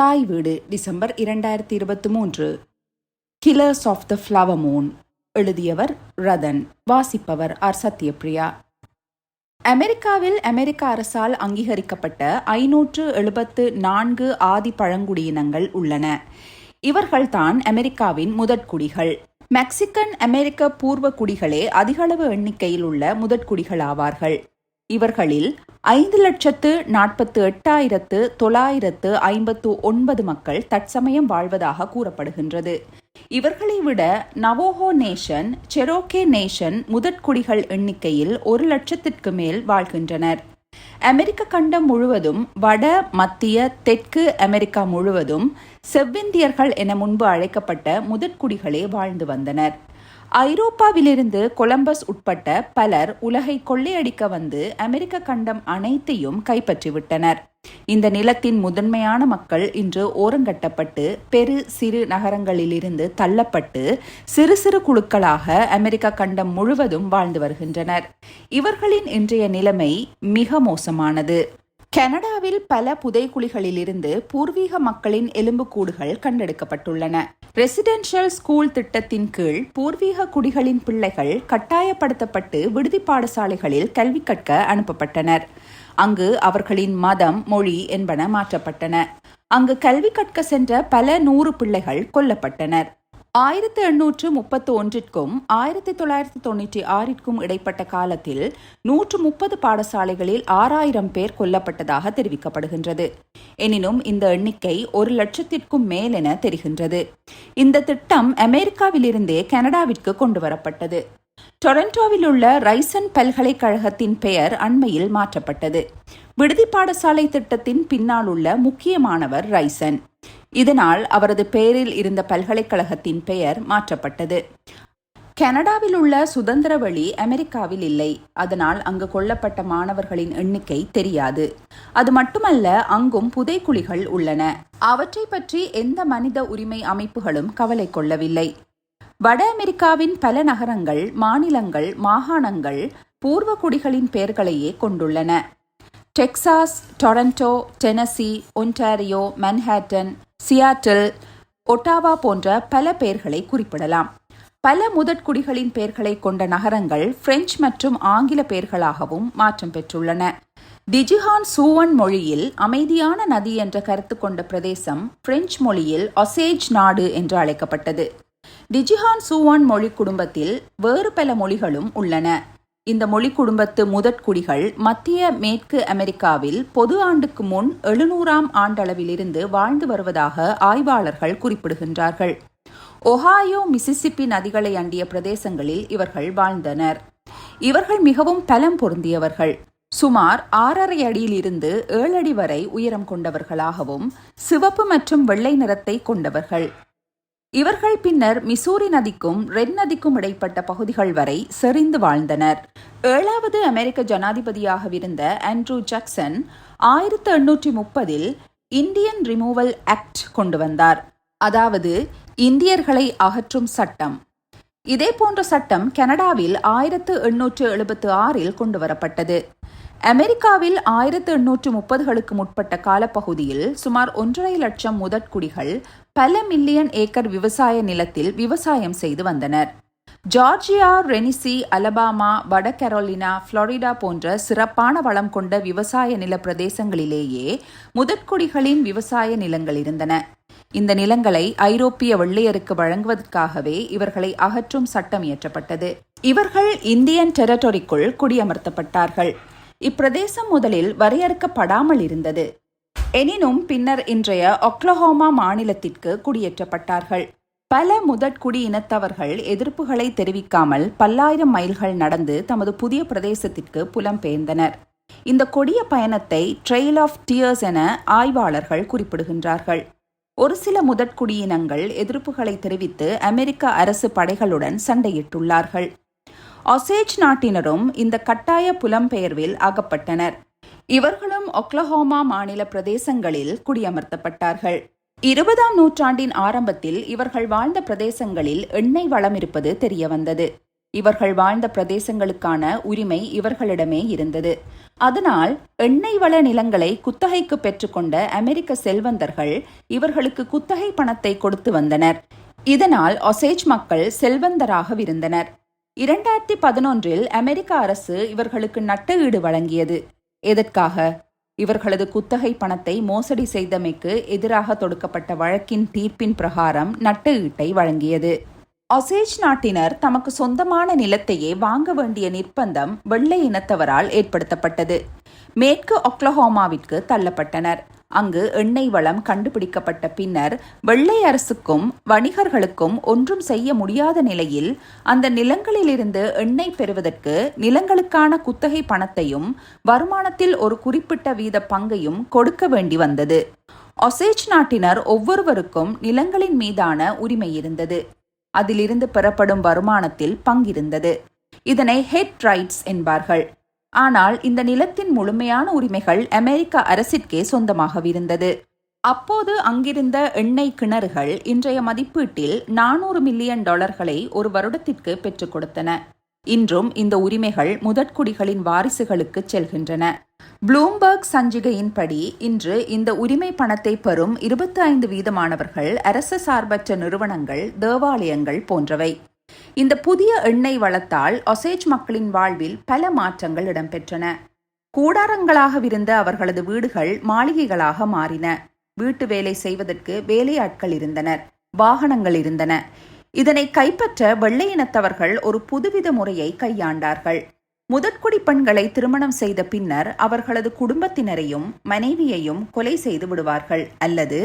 தாய் வீடு டிசம்பர் இரண்டாயிரத்தி இருபத்தி மூன்று. Killers of the flower moon எழுதியவர் ரதன் வாசிப்பவர் ஆர் சத்யபிரியா அமெரிக்காவில் அமெரிக்க அரசால் அங்கீகரிக்கப்பட்ட ஐநூற்று எழுபத்து நான்கு ஆதி பழங்குடியினங்கள் உள்ளன. இவர்கள்தான் அமெரிக்காவின் முதற்குடிகள். மெக்சிகன் அமெரிக்க பூர்வ குடிகளே அதிகளவு எண்ணிக்கையில் உள்ள முதற்குடிகள் ஆவார்கள் இவர்களில் ஐந்து லட்சத்து நாற்பத்து எட்டாயிரத்து தொள்ளாயிரத்து ஐம்பத்து ஒன்பது மக்கள் தற்சமயம் வாழ்வதாக கூறப்படுகின்றது. இவர்களை விட நவோஹோ நேஷன் செரோகே நேஷன் முதற்குடிகள் எண்ணிக்கையில் ஒரு லட்சத்திற்கு மேல் வாழ்கின்றனர். அமெரிக்க கண்டம் முழுவதும் வட மத்திய தெற்கு அமெரிக்கா முழுவதும் செவ்விந்தியர்கள் என முன்பு அழைக்கப்பட்ட முதற்குடிகளே வாழ்ந்து வந்தனர். ஐரோப்பாவிலிருந்து கொலம்பஸ் உட்பட்ட பலர் உலகை கொள்ளையடிக்க வந்து அமெரிக்க கண்டம் அனைத்தையும் கைப்பற்றிவிட்டனர். இந்த நிலத்தின் முதன்மையான மக்கள் இன்று ஓரங்கட்டப்பட்டு பெரு சிறு நகரங்களிலிருந்து தள்ளப்பட்டு சிறு சிறு குழுக்களாக அமெரிக்க கண்டம் முழுவதும் வாழ்ந்து வருகின்றனர். இவர்களின் இன்றைய நிலைமை மிக மோசமானது. கனடாவில் பல புதைக்குழிகளிலிருந்து பூர்வீக மக்களின் எலும்புக்கூடுகள் கண்டெடுக்கப்பட்டுள்ளன. ரெசிடென்ஷியல் ஸ்கூல் திட்டத்தின் கீழ் பூர்வீக குடிகளின் பிள்ளைகள் கட்டாயப்படுத்தப்பட்டு விடுதி பாடசாலைகளில் கல்வி கற்க அனுப்பப்பட்டனர். அங்கு அவர்களின் மதம் மொழி என்பன மாற்றப்பட்டன. அங்கு கல்வி கற்க சென்ற பல நூறு பிள்ளைகள் கொல்லப்பட்டனர். ஆயிரத்தி எண்ணூற்று முப்பத்து ஒன்றிற்கும் ஆயிரத்தி தொள்ளாயிரத்தி தொண்ணூற்றி ஆறிற்கும் இடைப்பட்ட காலத்தில் நூற்று முப்பது பாடசாலைகளில் ஆறாயிரம் பேர் கொல்லப்பட்டதாக தெரிவிக்கப்படுகின்றது. எனினும் இந்த எண்ணிக்கை ஒரு லட்சத்திற்கும் மேல் என தெரிகின்றது. இந்த திட்டம் அமெரிக்காவிலிருந்தே கனடாவிற்கு கொண்டு வரப்பட்டது டொரண்டோவில் உள்ள ரைசன் பல்கலைக்கழகத்தின் பெயர் அண்மையில் மாற்றப்பட்டது. விடுதி பாடசாலை திட்டத்தின் பின்னால் உள்ள முக்கியமானவர் ரைசன். இதனால் அவரது பெயரில் இருந்த பல்கலைக்கழகத்தின் பெயர் மாற்றப்பட்டது. கனடாவில் உள்ள சுதந்திர வழி அமெரிக்காவில் இல்லை. அதனால் அங்கு கொல்லப்பட்ட மாணவர்களின் எண்ணிக்கை தெரியாது. அது மட்டுமல்ல அங்கும் புதைக்குழிகள் உள்ளன. அவற்றை பற்றி எந்த மனித உரிமை அமைப்புகளும் கவலை கொள்ளவில்லை. வட அமெரிக்காவின் பல நகரங்கள் மாநிலங்கள் மாகாணங்கள் பூர்வ குடிகளின் பெயர்களையே கொண்டுள்ளன. Texas Toronto Tennessee Ontario Manhattan Seattle Ottawa போன்ற பல பெயர்களை குறிப்பிடலாம். பல முதற்குடிகளின் பெயர்களை கொண்ட நகரங்கள் பிரெஞ்சு மற்றும் ஆங்கில பெயர்களாகவும் மாற்றம் பெற்றுள்ளன. டிஜிஹான் சூவன் மொழியில் அமைதியான நதி என்ற கருத்து கொண்ட பிரதேசம் பிரெஞ்சு மொழியில் ஒசேஜ் நாடு என்று அழைக்கப்பட்டது. டிஜிஹான் சூவான் மொழி குடும்பத்தில் வேறு பல மொழிகளும் உள்ளன. இந்த மொழி குடும்பத்து முதற்குடிகள் மத்திய மேற்கு அமெரிக்காவில் பொது ஆண்டுக்கு முன் எழுநூறாம் ஆண்டளவிலிருந்து வாழ்ந்து வருவதாக ஆய்வாளர்கள் குறிப்பிடுகின்றார்கள். ஒஹாயோ மிசிசிப்பி நதிகளை அண்டிய பிரதேசங்களில் இவர்கள் வாழ்ந்தனர். இவர்கள் மிகவும் பலம் பொருந்தியவர்கள். சுமார் ஆறரை அடியிலிருந்து ஏழடி ஏழு அடி வரை உயரம் கொண்டவர்களாகவும் சிவப்பு மற்றும் வெள்ளை நிறத்தை கொண்டவர்கள். இவர்கள் பின்னர் மிசூரி நதிக்கும் ரெட் நதிக்கும் இடைப்பட்ட பகுதிகள் வரை செறிந்து வாழ்ந்தனர். ஏழாவது அமெரிக்க ஜனாதிபதியாகவிருந்த ஆண்ட்ரூ ஜாக்சன் ஆயிரத்து எண்ணூற்றி முப்பதில் இந்தியன் ரிமூவல் ஆக்ட் கொண்டு வந்தார். அதாவது இந்தியர்களை அகற்றும் சட்டம். இதே போன்ற சட்டம் கனடாவில் ஆயிரத்து எண்ணூற்று எழுபத்து ஆறில் கொண்டு வரப்பட்டது. அமெரிக்காவில் ஆயிரத்து எண்ணூற்று முப்பதுகளுக்கு முற்பட்ட காலப்பகுதியில் சுமார் ஒன்றரை லட்சம் முதற்குடிகள் பல மில்லியன் ஏக்கர் விவசாய நிலத்தில் விவசாயம் செய்து வந்தனர். ஜார்ஜியா ரெனிசி அலபாமா வட கரோலினா புளோரிடா போன்ற சிறப்பான வளம் கொண்ட விவசாய நில பிரதேசங்களிலேயே முதற்குடிகளின் விவசாய நிலங்கள் இருந்தன. இந்த நிலங்களை ஐரோப்பிய வெள்ளையருக்கு வழங்குவதற்காகவே இவர்களை அகற்றும் சட்டம் இயற்றப்பட்டது. இவர்கள் இந்தியன் டெரட்டரிக்குள் குடியமர்த்தப்பட்டார்கள். இப்பிரதேசம் முதலில் வரையறுக்கப்படாமல் இருந்தது. எனினும் பின்னர் இன்றைய ஒக்லஹோமா மாநிலத்திற்கு குடியேற்றப்பட்டார்கள். பல முதற்குடி இனத்தவர்கள் எதிர்ப்புகளை தெரிவிக்காமல் பல்லாயிரம் மைல்கள் நடந்து தமது புதிய பிரதேசத்திற்கு புலம்பெயர்ந்தனர். இந்த கொடிய பயணத்தை ட்ரெயில் ஆஃப் டியர்ஸ் என ஆய்வாளர்கள் குறிப்பிடுகின்றார்கள். ஒரு சில முதற்குடியினங்கள் எதிர்ப்புகளை தெரிவித்து அமெரிக்க அரசு படைகளுடன் சண்டையிட்டுள்ளார்கள். ஒசேஜ் நாட்டினரும் இந்த கட்டாய புலம்பெயர்வில் அகப்பட்டனர் இவர்களும் ஒக்லஹோமா மாநில பிரதேசங்களில் குடியமர்த்தப்பட்டார்கள். இருபதாம் நூற்றாண்டின் ஆரம்பத்தில் இவர்கள் வாழ்ந்த பிரதேசங்களில் எண்ணெய் வளம் இருப்பது தெரியவந்தது. இவர்கள் வாழ்ந்த பிரதேசங்களுக்கான உரிமை இவர்களிடமே இருந்தது. அதனால் எண்ணெய் வள நிலங்களை குத்தகைக்கு பெற்றுக்கொண்ட அமெரிக்க செல்வந்தர்கள் இவர்களுக்கு குத்தகை பணத்தை கொடுத்து வந்தனர். இதனால் ஒசேஜ் மக்கள் செல்வந்தராகவிருந்தனர். இரண்டாயிரத்தி பதினொன்றில் அமெரிக்க அரசு இவர்களுக்கு நட்டஈடு வழங்கியது. எதற்காக? இவர்களது குத்தகை பணத்தை மோசடி செய்தமைக்கு எதிராக தொடுக்கப்பட்ட வழக்கின் தீர்ப்பின் பிரகாரம் நட்டஈட்டை வழங்கியது. ஒசேஜ் நாட்டினர் தமக்கு சொந்தமான நிலத்தையே வாங்க வேண்டிய நிர்பந்தம் வெள்ளை இனத்தவரால் ஏற்படுத்தப்பட்டது. மேற்கு ஒக்லஹோமாவிற்கு தள்ளப்பட்டனர். அங்கு எண்ணெய் வளம் கண்டுபிடிக்கப்பட்ட பின்னர் வெள்ளை அரசுக்கும் வணிகர்களுக்கும் ஒன்றும் செய்ய முடியாத நிலையில் அந்த நிலங்களிலிருந்து எண்ணெய் பெறுவதற்கு நிலங்களுக்கான குத்தகை பணத்தையும் வருமானத்தில் ஒரு குறிப்பிட்ட வீத பங்கையும் கொடுக்க வேண்டி வந்தது. ஒசேஜ் நாட்டினர் ஒவ்வொருவருக்கும் நிலங்களின் மீதான உரிமை இருந்தது. அதிலிருந்து பெறப்படும் வருமானத்தில் பங்கிருந்தது. இதனை ஹெட் ரைட்ஸ் என்பார்கள். ஆனால் இந்த நிலத்தின் முழுமையான உரிமைகள் அமெரிக்க அரசிற்கே சொந்தமாகவிருந்தது. அப்போது அங்கிருந்த எண்ணெய் கிணறுகள் இன்றைய மதிப்பீட்டில் நானூறு மில்லியன் டாலர்களை ஒரு வருடத்திற்கு பெற்றுக் கொடுத்தன. இன்றும் இந்த உரிமைகள் முதற்குடிகளின் வாரிசுகளுக்கு செல்கின்றன. ப்ளூம்பர்க் சஞ்சிகையின்படி இன்று இந்த உரிமை பணத்தை பெறும் இருபத்தி ஐந்து வீதமானவர்கள் அரச சார்பற்ற நிறுவனங்கள் தேவாலயங்கள் போன்றவை. இந்த புதிய எண்ணெய் வளத்தால் ஒசேஜ் மக்களின் வாழ்வில் பல மாற்றங்கள் இடம்பெற்றன. கூடாரங்களாகவிருந்த அவர்களது வீடுகள் மாளிகைகளாக மாறின. வீட்டு வேலை செய்வதற்கு வேலையாட்கள் இருந்தனர் வாகனங்கள் இருந்தன. இதனை கைப்பற்ற வெள்ளை இனத்தவர்கள் ஒரு புதுவித முறையை கையாண்டார்கள். முதற்குடி பெண்களை திருமணம் செய்த பின்னர் அவர்களது குடும்பத்தினரையும் மனைவியையும் கொலை செய்து விடுவார்கள். அல்லது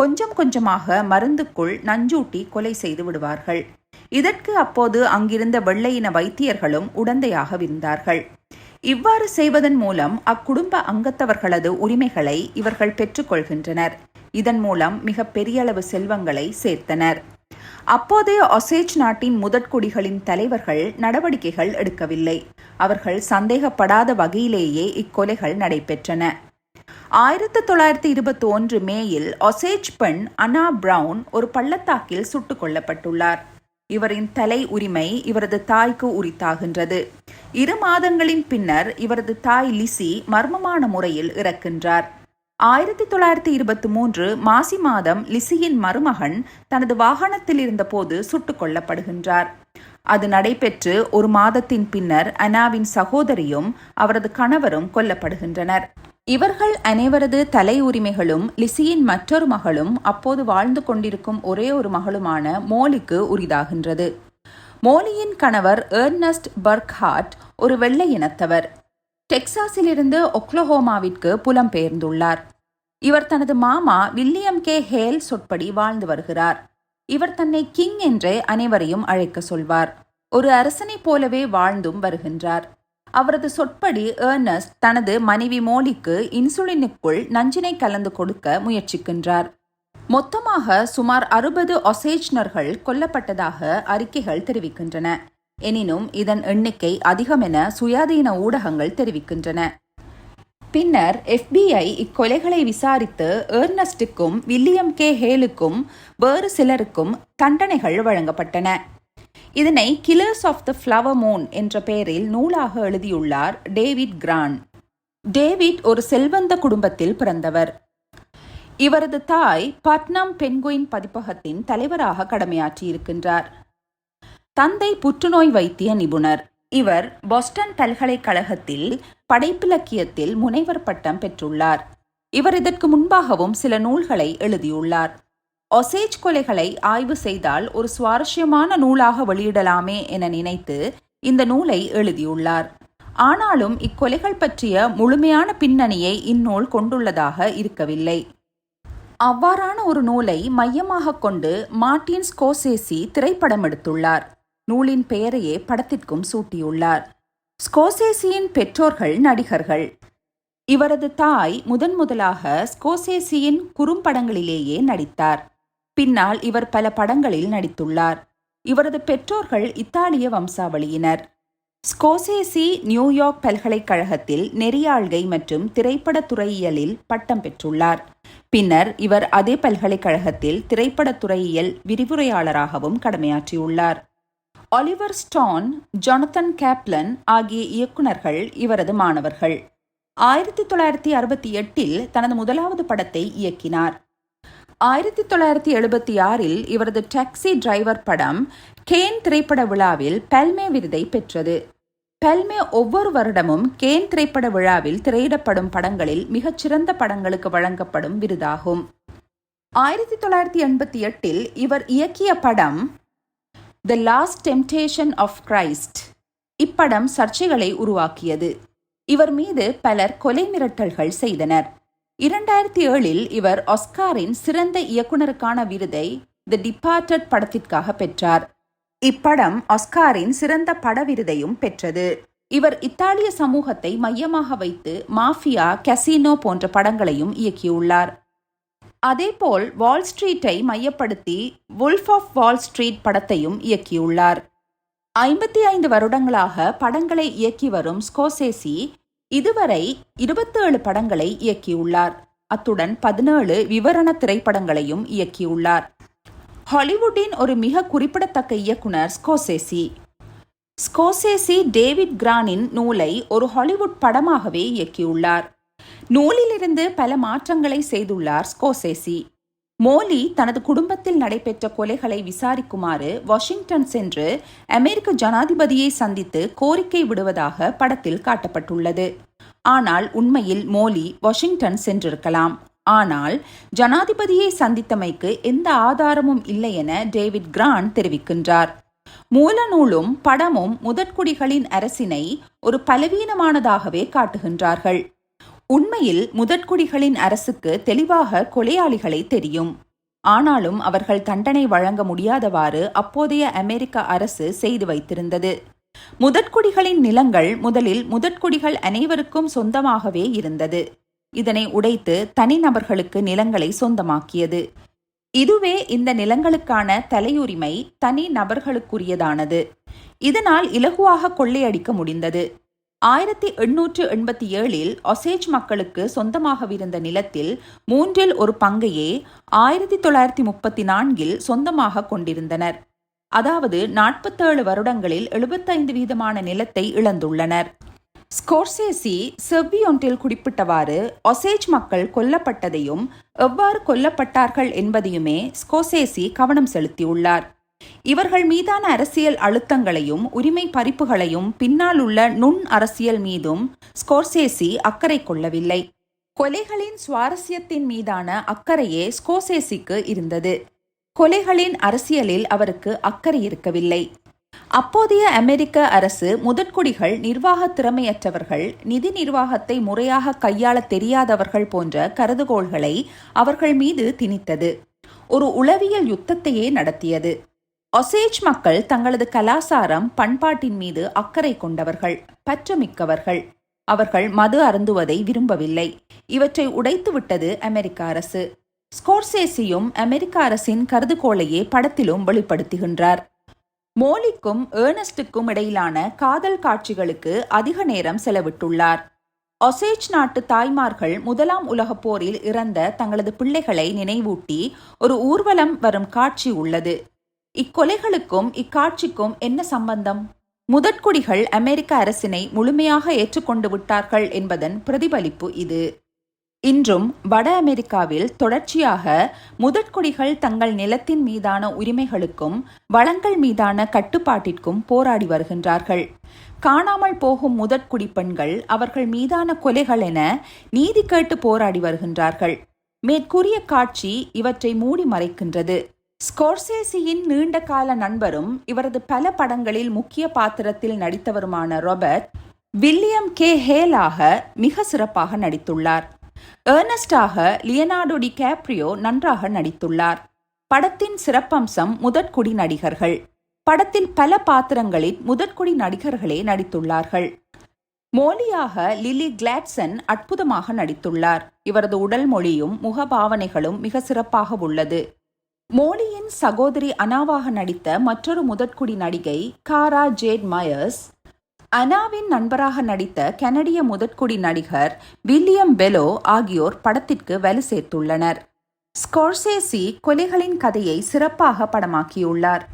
கொஞ்சம் கொஞ்சமாக மருந்துக்குள் நஞ்சூட்டி கொலை செய்து விடுவார்கள். இதற்கு அப்போது அங்கிருந்த வெள்ளையின வைத்தியர்களும் உடந்தையாகவிருந்தார்கள் இவ்வாறு செய்வதன் மூலம் அக்குடும்ப அங்கத்தவர்களது உரிமைகளை இவர்கள் பெற்றுக்கொள்கின்றனர். இதன் மூலம் மிக பெரியளவு செல்வங்களை சேர்த்தனர். அப்போதைய ஒசேஜ் நாட்டின் முதற்குடிகளின் தலைவர்கள் நடவடிக்கைகள் எடுக்கவில்லை. அவர்கள் சந்தேகப்படாத வகையிலேயே இக்கொலைகள் நடைபெற்றன. ஆயிரத்தி தொள்ளாயிரத்தி இருபத்தி ஒன்று மேயில் ஒசேஜ் பெண் அனா பிரவுன் ஒரு பள்ளத்தாக்கில் சுட்டுக் கொல்லப்பட்டுள்ளார். இவரின் தலை உரிமை இவரது தாய்க்கு உரித்தாகின்றது. இரு மாதங்களின் பின்னர் இவரது தாய் லிசி மர்மமான முறையில் இறக்கின்றார். ஆயிரத்தி தொள்ளாயிரத்தி இருபத்தி மூன்று மாசி மாதம் லிசியின் மருமகன் தனது வாகனத்தில் இருந்தபோது சுட்டுக் கொல்லப்படுகின்றார். அது நடைபெற்று ஒரு மாதத்தின் பின்னர் அனாவின் சகோதரியும் அவரது கணவரும் கொல்லப்படுகின்றனர். இவர்கள் அனைவரது தலை உரிமைகளும் லிசியின் மற்றொரு மகளும் அப்போது வாழ்ந்து கொண்டிருக்கும் ஒரே ஒரு மகளுமான மோலிக்கு உரிதாகின்றது. மோலியின் கணவர் ஏர்னஸ்ட் பர்க்ஹார்ட் ஒரு வெள்ளை இனத்தவர். டெக்சாஸிலிருந்து ஒக்லஹோமாவிற்கு புலம்பெயர்ந்துள்ளார். இவர் தனது மாமா வில்லியம் கே ஹேல் சொற்படி வாழ்ந்து வருகிறார். இவர் தன்னை கிங் என்றே அனைவரையும் அழைக்க சொல்வார். ஒரு அரசனைப் போலவே வாழ்ந்தும் வருகின்றார். அவரது சொற்படி ஏர்னஸ்ட் தனது மனைவி மோலிக்கு இன்சுலினுக்குள் நஞ்சினை கலந்து கொடுக்க முயற்சிக்கின்றார். மொத்தமாக சுமார் அறுபது ஒசேஜ்னர்கள் கொல்லப்பட்டதாக அறிக்கைகள் தெரிவிக்கின்றன. எனினும் இதன் எண்ணிக்கை அதிகமென சுயாதீன ஊடகங்கள் தெரிவிக்கின்றன. பின்னர் எஃபிஐ இக்கொலைகளை விசாரித்து ஏர்னஸ்டுக்கும் வில்லியம் கே. ஹேலுக்கும் வேறு சிலருக்கும் தண்டனைகள் வழங்கப்பட்டன. இதனை killers of the flower moon என்ற பெயரில் நூலாக எழுதியுள்ளார் டேவிட் கிரான். டேவிட் ஒரு செல்வந்த குடும்பத்தில் பிறந்தவர். இவரது தாய் பட்னம் பென்குயின் பதிப்பகத்தின் தலைவராக கடமையாற்றியிருக்கின்றார். தந்தை புற்றுநோய் வைத்திய நிபுணர். இவர் பாஸ்டன் பல்கலைக்கழகத்தில் படைப்பிலக்கியத்தில் முனைவர் பட்டம் பெற்றுள்ளார். இவர் இதற்கு முன்பாகவும் சில நூல்களை எழுதியுள்ளார். ஒசேஜ் கொலைகளை ஆய்வு செய்தால் ஒரு சுவாரஸ்யமான நூலாக வெளியிடலாமே என நினைத்து இந்த நூலை எழுதியுள்ளார். ஆனாலும் இக்கொலைகள் பற்றிய முழுமையான பின்னணியை இந்நூல் கொண்டுள்ளதாக இருக்கவில்லை. அவ்வாறான ஒரு நூலை மையமாக கொண்டு மார்டின் ஸ்கோசேசி திரைப்படம் எடுத்துள்ளார் நூலின் பெயரையே படத்திற்கும் சூட்டியுள்ளார். ஸ்கோசேசியின் பெற்றோர்கள் நடிகர்கள். இவரது தாய் முதன் முதலாக ஸ்கோசேசியின் குறும்படங்களிலேயே நடித்தார். பின்னால் இவர் பல படங்களில் நடித்துள்ளார். இவரது பெற்றோர்கள் இத்தாலிய வம்சாவளியினர். ஸ்கோசேசி நியூயார்க் பல்கலைக்கழகத்தில் நெறியாள்கை மற்றும் திரைப்பட துறையியலில் பட்டம் பெற்றுள்ளார். பின்னர் இவர் அதே பல்கலைக்கழகத்தில் திரைப்பட துறையியல் விரிவுரையாளராகவும் கடமையாற்றியுள்ளார். ஒலிவர் ஸ்டான் ஜொனத்தன் கேப்லன் ஆகிய இயக்குநர்கள் இவரது மாணவர்கள். ஆயிரத்தி தொள்ளாயிரத்தி அறுபத்தி எட்டில் தனது முதலாவது படத்தை இயக்கினார். ஆயிரத்தி தொள்ளாயிரத்தி எழுபத்தி ஆறில் இவரது டாக்ஸி டிரைவர் படம் கேன் திரைப்பட விழாவில் பெல்மே விருதை பெற்றது. பெல்மே ஒவ்வொரு வருடமும் கேன் திரைப்பட விழாவில் திரையிடப்படும் படங்களில் மிகச்சிறந்த படங்களுக்கு வழங்கப்படும் விருதாகும். ஆயிரத்தி தொள்ளாயிரத்தி எண்பத்தி எட்டில் இவர் இயக்கிய படம் the last temptation of Christ இப்படம் சர்ச்சைகளை உருவாக்கியது. இவர் மீது பலர் கொலை மிரட்டல்கள் செய்தனர். இரண்டாயிரத்தி ஏழில் இவர் ஒஸ்காரின் சிறந்த இயக்குனருக்கான விருதை தி டிபார்ட்டட் படத்திற்காக பெற்றார். இப்படம் ஒஸ்காரின் சிறந்த பட விருதையும் பெற்றது. இவர் இத்தாலிய சமூகத்தை மையமாக வைத்து மாஃபியா கசினோ போன்ற படங்களையும் இயக்கியுள்ளார். அதேபோல் வால் ஸ்ட்ரீட்டை மையப்படுத்தி வுல்ஃப் ஆஃப் வால் ஸ்ட்ரீட் படத்தையும் இயக்கியுள்ளார். ஐம்பத்தி ஐந்து வருடங்களாக படங்களை இயக்கி வரும் ஸ்கோசேசி இதுவரை இருபத்தேழு படங்களை இயக்கியுள்ளார். அத்துடன் பதினேழு விவரண திரைப்படங்களையும் இயக்கியுள்ளார். ஹாலிவுட்டின் ஒரு மிக குறிப்பிடத்தக்க இயக்குனர் ஸ்கோசேசி ஸ்கோசேசி டேவிட் கிரானின் நூலை ஒரு ஹாலிவுட் படமாகவே இயக்கியுள்ளார். நூலிலிருந்து பல மாற்றங்களை செய்துள்ளார் ஸ்கோசேசி மோலி தனது குடும்பத்தில் நடைபெற்ற கொலைகளை விசாரிக்குமாறு வாஷிங்டன் சென்று அமெரிக்க ஜனாதிபதியை சந்தித்து கோரிக்கை விடுவதாக படத்தில் காட்டப்பட்டுள்ளது. ஆனால் உண்மையில் மோலி வாஷிங்டன் சென்றிருக்கலாம். ஆனால் ஜனாதிபதியை சந்தித்தமைக்கு எந்த ஆதாரமும் இல்லை என டேவிட் கிரான் தெரிவிக்கின்றார். மூலநூலும் படமும் முதற்குடிகளின் அரசினை ஒரு பலவீனமானதாகவே காட்டுகின்றார்கள். உண்மையில் முதற்குடிகளின் அரசுக்கு தெளிவாக கொலையாளிகளை தெரியும். ஆனாலும் அவர்கள் தண்டனை வழங்க முடியாதவாறு அப்போதைய அமெரிக்க அரசு செய்து வைத்திருந்தது. முதற்குடிகளின் நிலங்கள் முதலில் முதற்குடிகள் அனைவருக்கும் சொந்தமாகவே இருந்தது. இதனை உடைத்து தனிநபர்களுக்கு நிலங்களை சொந்தமாக்கியது. இதுவே இந்த நிலங்களுக்கான தலையுரிமை தனி நபர்களுக்குரியதானது இதனால் இலகுவாக கொள்ளையடிக்க முடிந்தது. ஆயிரத்தி எண்ணூற்று எண்பத்தி ஏழில் ஒசேஜ் மக்களுக்கு சொந்தமாகவிருந்த நிலத்தில் மூன்றில் ஒரு பங்கையே ஆயிரத்தி தொள்ளாயிரத்தி முப்பத்தி நான்கில் சொந்தமாக கொண்டிருந்தனர். அதாவது நாற்பத்தேழு வருடங்களில் எழுபத்தைந்து வீதமான நிலத்தை இழந்துள்ளனர். ஸ்கோர்சேசி செவ்வியொன்றில் குறிப்பிட்டவாறு ஒசேஜ் மக்கள் கொல்லப்பட்டதையும் எவ்வாறு கொல்லப்பட்டார்கள் என்பதையுமே ஸ்கோசேசி கவனம் செலுத்தியுள்ளார். இவர்கள் மீதான அரசியல் அழுத்தங்களையும் உரிமை பறிப்புகளையும் பின்னால் உள்ள நுண் அரசியல் மீதும் ஸ்கோர்சேசி அக்கறை கொள்ளவில்லை. கொலைகளின் சுவாரஸ்யத்தின் மீதான அக்கறையே ஸ்கோசேசிக்கு இருந்தது. கொலைகளின் அரசியலில் அவருக்கு அக்கறை இருக்கவில்லை. அப்போதைய அமெரிக்க அரசு முதற்குடிகள் நிர்வாக திறமையற்றவர்கள் நிதி நிர்வாகத்தை முறையாக கையாள தெரியாதவர்கள் போன்ற கருதுகோள்களை அவர்கள் மீது திணித்தது. ஒரு உளவியல் யுத்தத்தையே நடத்தியது. ஒசேஜ் மக்கள் தங்களது கலாசாரம் பண்பாட்டின் மீது அக்கறை கொண்டவர்கள் பற்றமிக்கவர்கள். அவர்கள் மது அருந்துவதை விரும்பவில்லை. இவற்றை உடைத்துவிட்டது அமெரிக்க அரசு. ஸ்கோர்சேசியும் அமெரிக்க அரசின் கருதுகோளையே படத்திலும் வெளிப்படுத்துகின்றார். மோலிக்கும் ஏர்னஸ்டுக்கும் இடையிலான காதல் காட்சிகளுக்கு அதிக நேரம் செலவிட்டுள்ளார். ஒசேஜ் நாட்டு தாய்மார்கள் முதலாம் உலகப் போரில் இறந்த தங்களது பிள்ளைகளை நினைவூட்டி ஒரு ஊர்வலம் வரும் காட்சி உள்ளது. இக்கொலைகளுக்கும் இக்காட்சிக்கும் என்ன சம்பந்தம்? முதற்குடிகள் அமெரிக்க அரசினை முழுமையாக ஏற்றுக்கொண்டு விட்டார்கள் என்பதன் பிரதிபலிப்பு இது. இன்றும் வட அமெரிக்காவில் தொடர்ச்சியாக முதற்குடிகள் தங்கள் நிலத்தின் மீதான உரிமைகளுக்கும் வளங்கள் மீதான கட்டுப்பாட்டிற்கும் போராடி வருகின்றார்கள். காணாமல் போகும் முதற்குடி பெண்கள் அவர்கள் மீதான கொலைகள் என நீதி கேட்டு போராடி வருகின்றார்கள். மேற்கூறிய காட்சி இவற்றை மூடி மறைக்கின்றது. ஸ்கோர்சேசியின் நீண்ட கால நண்பரும் இவரது பல படங்களில் முக்கிய பாத்திரத்தில் நடித்தவருமான ராபர்ட் வில்லியம் கே ஹேலாக மிக சிறப்பாக நடித்துள்ளார். ஏர்னஸ்டாக லியனார்டோ டி கேப்ரியோ நன்றாக நடித்துள்ளார். படத்தின் சிறப்பம்சம் முதற்குடி நடிகர்கள். படத்தில் பல பாத்திரங்களில் முதற்குடி நடிகர்களே நடித்துள்ளார்கள். மோலியாக லிலி கிளாட்சன் அற்புதமாக நடித்துள்ளார். இவரது உடல் மொழியும் முகபாவனைகளும் மிக சிறப்பாக உள்ளது. மோலியின் சகோதரி அனாவாக நடித்த மற்றொரு முதற்குடி நடிகை காரா ஜேட் மயர்ஸ் அனாவின் நண்பராக நடித்த கனடிய முதற்குடி நடிகர் வில்லியம் பெலோ ஆகியோர் படத்திற்கு வலு சேர்த்துள்ளனர். ஸ்கோர்சேசி கொலைகளின் கதையை சிறப்பாக படமாக்கியுள்ளார்.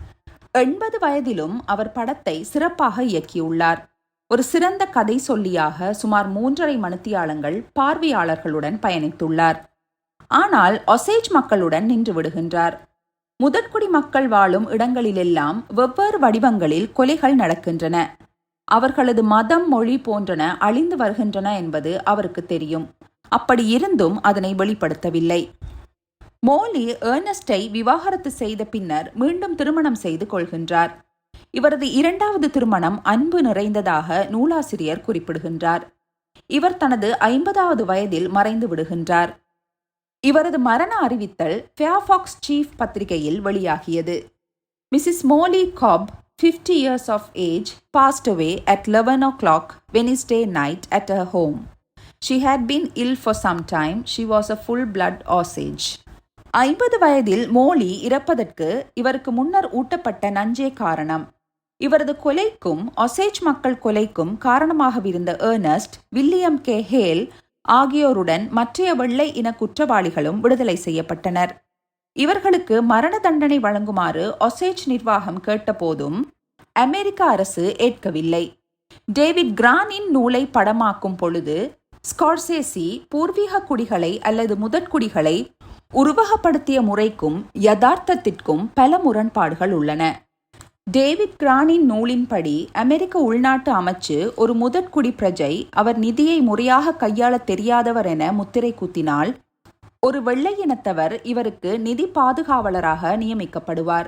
எண்பது வயதிலும் அவர் படத்தை சிறப்பாக இயக்கியுள்ளார். ஒரு சிறந்த கதை சொல்லியாக சுமார் மூன்றரை மணித்தியாலங்கள் பார்வையாளர்களுடன் பயணித்துள்ளார். ஆனால் ஒசேஜ் மக்களுடன் நின்று விடுகின்றார். முதற்குடி மக்கள் வாழும் இடங்களிலெல்லாம் வெவ்வேறு வடிவங்களில் கொலைகள் நடக்கின்றன. அவர்களது மதம் மொழி போன்றன அழிந்து வருகின்றன என்பது அவருக்கு தெரியும். அப்படி இருந்தும் அதனை வெளிப்படுத்தவில்லை. மோலி ஏர்னஸ்டை விவாகரத்து செய்த பின்னர் மீண்டும் திருமணம் செய்து கொள்கின்றார். இவரது இரண்டாவது திருமணம் அன்பு நிறைந்ததாக நூலாசிரியர் குறிப்பிடுகின்றார். இவர் தனது ஐம்பதாவது வயதில் மறைந்து விடுகின்றார். இவரது மரண அறிவித்தல் ஃபேர்ஃபாக்ஸ் சீஃப் பத்திரிகையில் வெளியாகியது. Mrs Mollie Cobb fifty years of age passed away at eleven o'clock Wednesday night at a home she had been ill for some time she was a full blood Osage ஐம்பது வயதில் Molly இறப்பதற்கு இவருக்கு முன்னர் ஊட்டப்பட்ட நஞ்சே காரணம். இவரது கொலைக்கும் Osage மக்கள் கொலைக்கும் காரணமாகவிருந்த ஏர்னஸ்ட் வில்லியம் கே ஹேல் ஆகியோருடன் மற்றைய வெள்ளை இன குற்றவாளிகளும் விடுதலை செய்யப்பட்டனர். இவர்களுக்கு மரண தண்டனை வழங்குமாறு ஒசேஜ் நிர்வாகம் கேட்டபோதும் அமெரிக்க அரசு ஏற்கவில்லை. டேவிட் கிரானின் நூலை படமாக்கும் பொழுது ஸ்கார்சேசி பூர்வீக குடிகளை அல்லது முதற்குடிகளை உருவகப்படுத்திய முறைக்கும் யதார்த்தத்திற்கும் பல முரண்பாடுகள் உள்ளன. டேவிட் கிரானின் நூலின்படி அமெரிக்க உள்நாட்டு அமைச்சு ஒரு முதற்குடி பிரஜை அவர் நிதியை முறையாக கையாள தெரியாதவர் என முத்திரை குத்தினால் ஒரு வெள்ளை இனத்தவர் இவருக்கு நிதி பாதுகாவலராக நியமிக்கப்படுவார்.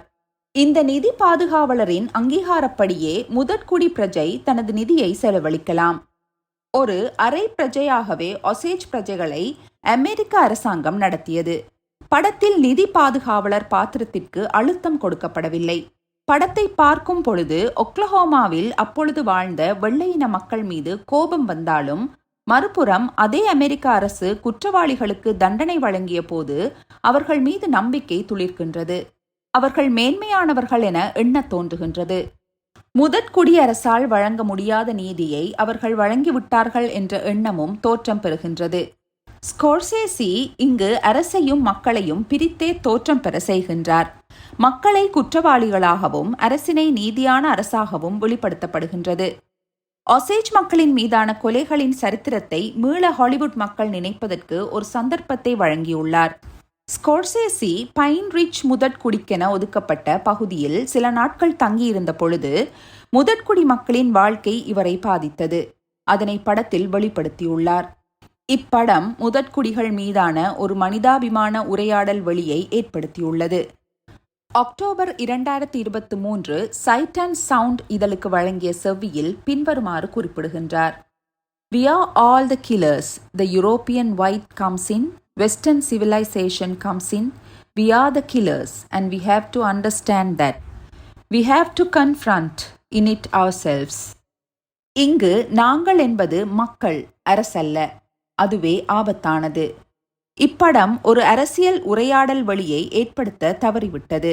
இந்த நிதி பாதுகாவலரின் அங்கீகாரப்படியே முதற்குடி பிரஜை தனது நிதியை செலவழிக்கலாம். ஒரு அரை பிரஜையாகவே ஒசேஜ் பிரஜைகளை அமெரிக்க அரசாங்கம் நடத்தியது. படத்தில் நிதி பாதுகாவலர் பாத்திரத்திற்கு அழுத்தம் கொடுக்கப்படவில்லை. படத்தை பார்க்கும் பொழுது ஒக்லஹோமாவில் அப்பொழுது வாழ்ந்த வெள்ளையின மக்கள் மீது கோபம் வந்தாலும் மறுபுறம் அதே அமெரிக்க அரசு குற்றவாளிகளுக்கு தண்டனை வழங்கிய போது அவர்கள் மீது நம்பிக்கை துளிர்க்கின்றது. அவர்கள் மேன்மையானவர்கள் என எண்ணத் தோன்றுகின்றது. முதற்குடியரசால் வழங்க முடியாத நீதியை அவர்கள் வழங்கிவிட்டார்கள் என்ற எண்ணமும் தோற்றம் பெறுகின்றது. ஸ்கோர்சேசி இங்கு அரசையும் மக்களையும் பிரித்தே தோற்றம் பெற செய்கின்றார். மக்களை குற்றவாளிகளாகவும் அரசினை நீதியான அரசாகவும் வெளிப்படுத்தப்படுகின்றது. ஒசேஜ் மக்களின் மீதான கொலைகளின் சரித்திரத்தை மீள ஹாலிவுட் மக்கள் நினைப்பதற்கு ஒரு சந்தர்ப்பத்தை வழங்கியுள்ளார். ஸ்கோர்சேசி பைன் ரிச் முதற்குடிக்கென ஒதுக்கப்பட்ட பகுதியில் சில நாட்கள் தங்கியிருந்த பொழுது முதற்குடி மக்களின் வாழ்க்கை இவரை பாதித்தது. அதனை படத்தில் வெளிப்படுத்தியுள்ளார். இப்படம் முதற்குடிகள் மீதான ஒரு மனிதாபிமான உரையாடல் வழியை ஏற்படுத்தியுள்ளது. அக்டோபர் இரண்டாயிரத்தி இருபத்தி மூன்று சைட் அண்ட் சவுண்ட் இதழுக்கு வழங்கிய செவ்வியில் பின்வருமாறு குறிப்பிடுகின்றார். We are all the killers the European white comes in western civilisation comes in we are the killers and we have to understand that we have to confront in it ourselves இங்கு நாங்கள் என்பது மக்கள் அரசல்ல. அதுவே ஆபத்தானது. இப்படம் ஒரு அரசியல் உரையாடல் வழியை ஏற்படுத்த தவறிவிட்டது.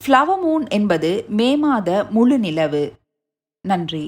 ஃப்ளவமூன் என்பது மே மாத முழு நிலவு நன்றி.